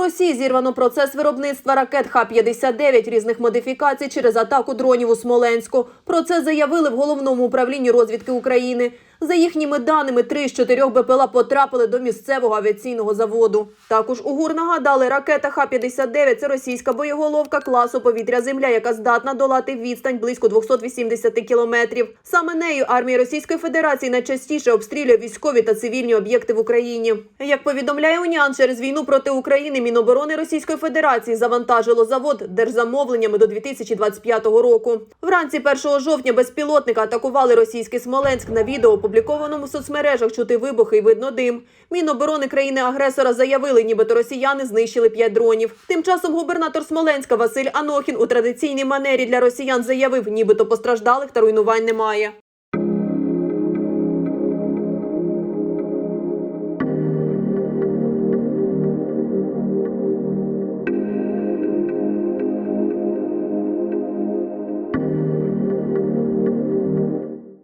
Росії зірвано процес виробництва ракет Х-59 різних модифікацій через атаку дронів у Смоленську. Про це заявили в головному управлінні розвідки України. За їхніми даними, три з чотирьох БПЛА потрапили до місцевого авіаційного заводу. Також у ГУР нагадали, ракета Х-59 – це російська боєголовка класу повітря-земля, яка здатна долати відстань близько 280 кілометрів. Саме нею армія Російської Федерації найчастіше обстрілює військові та цивільні об'єкти в Україні. Як повідомляє Уніан, через війну проти України Міноборони Російської Федерації завантажило завод держзамовленнями до 2025 року. Вранці 1 жовтня безпілотника атакували російський Смоленськ. На відео, опублікованому в соцмережах, чути вибухи і видно дим. Міноборони країни-агресора заявили, нібито росіяни знищили п'ять дронів. Тим часом губернатор Смоленська Василь Анохін у традиційній манері для росіян заявив, нібито постраждалих та руйнувань немає.